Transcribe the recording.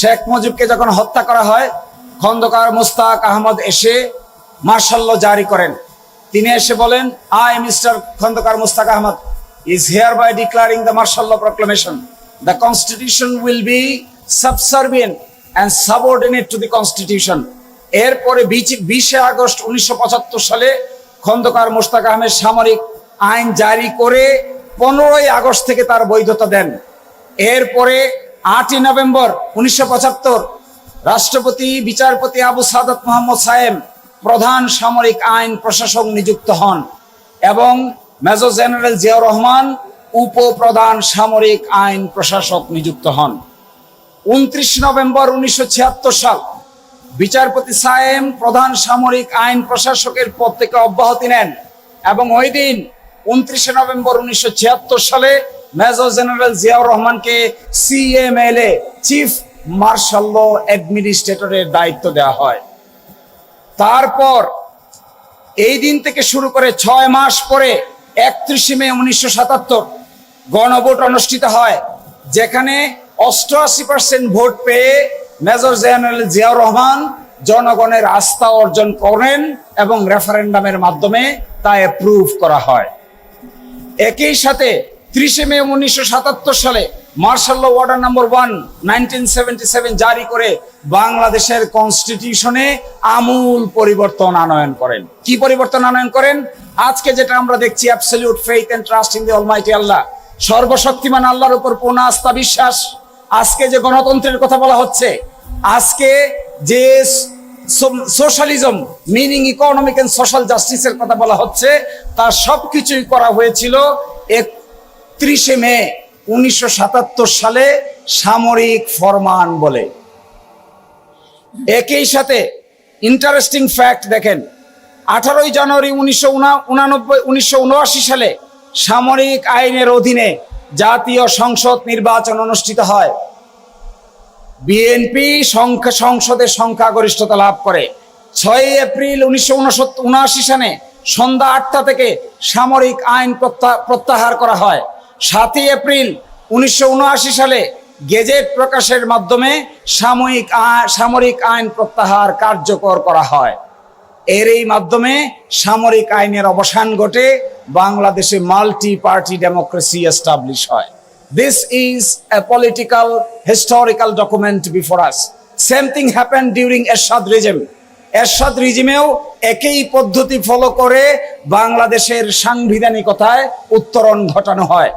শেখ মুজিবকে যখন হত্যা করা হয়, খন্দকার মুস্তাক আহমদ এসে মার্শাল্ল জারি করেন। তিনি এসে বলেন I mister Khondaker Mostaq Ahmad is here by declaring the martial proclamation the constitution will be subservient and subordinate to the constitution এরপরে বিশে আগস্ট উনিশশো পঁচাত্তর সালে খন্দকার মুস্তাক আহমেদ সামরিক আইন জারি করে পনেরোই আগস্ট থেকে তার বৈধতা দেন। এরপরে আটই নভেম্বর উনিশশো পঁচাত্তর, রাষ্ট্রপতি, বিচারপতি আবু সাদত মোহাম্মদ সাহেব প্রধান সামরিক আইন প্রশাসক নিযুক্ত হন এবং মেজর জেনারেল জিয়াউর রহমান উপপ্রধান সামরিক আইন প্রশাসক নিযুক্ত হন। উনত্রিশ নভেম্বর উনিশশো ছিয়াত্তর সাল বিচারপতি সায়েম প্রধান সামরিক আইন প্রশাসকের পদ থেকে অব্যাহতি নেন এবং ওই দিন উনত্রিশে নভেম্বর উনিশশো ছিয়াত্তর সালে মেজর জেনারেল জিয়াউর রহমানকে সিএমএলএ, চিফ মার্শাল অ্যাডমিনিস্ট্রেটরের দায়িত্ব দেওয়া হয়। তারপর এই দিন থেকে শুরু করে ছয় মাস পরে একত্রিশে মে উনিশশো সাতাত্তর গণভোট অনুষ্ঠিত হয়, যেখানে অষ্টআশি পার্সেন্ট ভোট পেয়ে মেজর জেনারেল জিয়াউর রহমান জনগণের আস্থা অর্জন করেন এবং রেফারেন্ডামের মাধ্যমে তা অ্যাপ্রুভ করা হয়। একই সাথে ত্রিশে মে উনিশশো সাতাত্তর সালে martial order number one nineteen জারি করে বাংলাদেশের কনস্টিটিউশনে আমূল পরিবর্তন আনয়ন করেন। কি পরিবর্তন আনয়ন করেন? আজকে যেটা আমরা দেখছি absolute faith and trust in the almighty Allah সর্বশক্তিমান আল্লাহর উপর পূর্ণ আস্থা, বিশ্বাস। আজকে যে গণতন্ত্রের কথা বলা হচ্ছে, আজকে যে socialism meaning economic and social জাস্টিসের কথা বলা হচ্ছে, তার সবকিছুই করা হয়েছিল একত্রিশে মে উনিশশো সাতাত্তর সালে সামরিক ফরমান বলে। একই সাথে ইন্টারেস্টিং ফ্যাক্ট দেখেন, আঠারোই জানুয়ারি উনিশশো উনানব্বই সালে সামরিক আইনের অধীনে জাতীয় সংসদ নির্বাচন অনুষ্ঠিত হয়। বিএনপি সংখ্যা, সংসদের সংখ্যাগরিষ্ঠতা লাভ করে। ছয় এপ্রিল উনিশশো উনআশি সালে সন্ধ্যা আটটা থেকে সামরিক আইন প্রত্যাহার করা হয়। সাতই এপ্রিল উনিশশো উনআশি সালে গেজেট প্রকাশের মাধ্যমে সাময়িক সামরিক আইন প্রত্যাহার কার্যকর করা হয়। এর এই মাধ্যমে সামরিক আইনের অবসান ঘটে, বাংলাদেশে মাল্টি পার্টি ডেমোক্রেসি এস্টাবলিশ হয়। This is a political historical document before us same thing happen during Ershad regime Ershad রিজিমেও একই পদ্ধতি ফলো করে বাংলাদেশের সাংবিধানিকতায় উত্তরণ ঘটানো হয়।